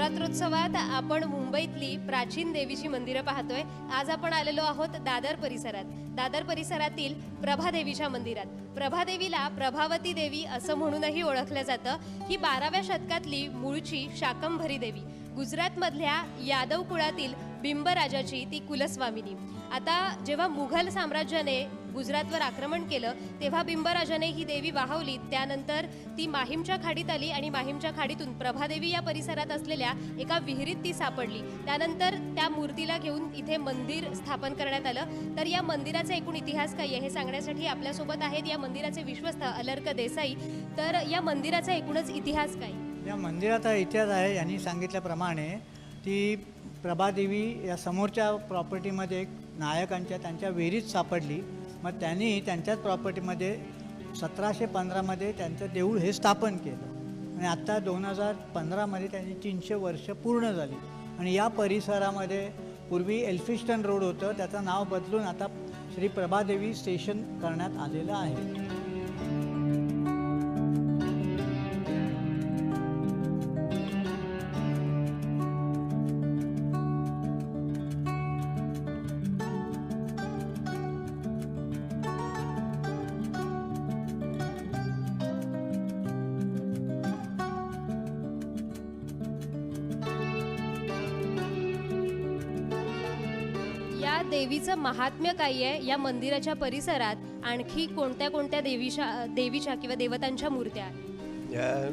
नवरात्रोत्सवात आपण मुंबईतली प्राचीन देवीची मंदिरं पाहतोय. आज आपण आलेलो आहोत दादर परिसरात. दादर परिसरातील प्रभादेवीच्या मंदिरात. प्रभादेवीला प्रभावती देवी असं म्हणूनही ओळखलं जातं. ही बाराव्या शतकातली मूळची शाकंभरी देवी. गुजरातमधल्या यादव कुळातील बिंबराजाची ती कुलस्वामिनी. आता जेव्हा मुघल साम्राज्याने गुजरातवर आक्रमण केलं तेव्हा बिंबराजाने ही देवी वाहवली. त्यानंतर ती माहीमच्या खाडीत आली आणि माहीमच्या खाडीतून प्रभादेवी या परिसरात असलेल्या एका विहिरीत ती सापडली. त्यानंतर त्या मूर्तीला घेऊन इथे मंदिर स्थापन करण्यात आलं. तर या मंदिराचा एकूण इतिहास काय आहे हे सांगण्यासाठी आपल्यासोबत आहेत या मंदिराचे विश्वस्त अलर्क देसाई. तर या मंदिराचा एकूणच इतिहास काय? या मंदिराचा इतिहास आहे यांनी सांगितल्याप्रमाणे ती प्रभादेवी या समोरच्या प्रॉपर्टीमध्ये एक नायकांच्या त्यांच्या विहिरीत सापडली. मग त्यांनी त्यांच्याच प्रॉपर्टीमध्ये सतराशे पंधरामध्ये त्यांचं देऊळ हे स्थापन केलं. आणि आत्ता दोन हजार पंधरामध्ये त्यांची तीनशे वर्ष पूर्ण झाली. आणि या परिसरामध्ये पूर्वी एल्फिस्टन रोड होतं त्याचं नाव बदलून आता श्री प्रभादेवी स्टेशन करण्यात आलेलं आहे. देवीचं महात्म्य काय आहे? या मंदिराच्या परिसरात आणखी कोणत्या कोणत्या देवीच्या देवीच्या किंवा देवतांच्या मूर्त्या आहेत? या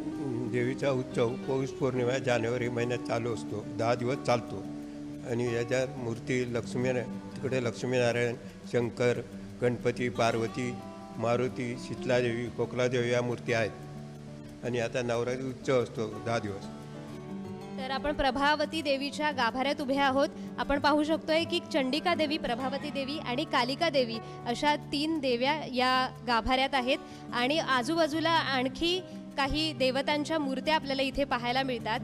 देवीचा उत्सव पौष पौर्णिमा जानेवारी महिन्यात चालू असतो. दहा दिवस चालतो. आणि याच्या मूर्ती लक्ष्मी तिकडे लक्ष्मीनारायण शंकर गणपती पार्वती मारुती शीतलादेवी कोकलादेवी या मूर्ती आहेत. आणि आता नवरात्री उत्सव असतो दहा दिवस. तर आपण प्रभावती देवीच्या गाभाऱ्यात उभे आहोत. आपण पाहू शकतोय की चंडिका देवी प्रभावती देवी आणि कालिका देवी अशा तीन देव्या या गाभाऱ्यात आहेत. आणि आजूबाजूला आणखी काही देवतांच्या मूर्त्या आपल्याला इथे पाहायला मिळतात.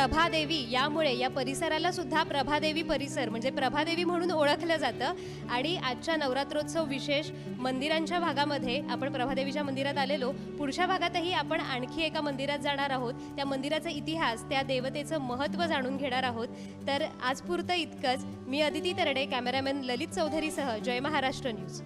प्रभादेवी यामुळे या परिसराला सुद्धा प्रभादेवी परिसर म्हणजे प्रभादेवी म्हणून ओळखलं जातं. आणि आजच्या नवरात्रोत्सव विशेष मंदिरांच्या भागामध्ये आपण प्रभादेवीच्या मंदिरात आलेलो. पुढच्या भागातही आपण आणखी एका मंदिरात जाणार आहोत. त्या मंदिराचा इतिहास त्या देवतेचं महत्त्व जाणून घेणार आहोत. तर आजपुरतं इतकंच. मी अदिती तरडे कॅमेरामॅन ललित चौधरीसह जय महाराष्ट्र न्यूज.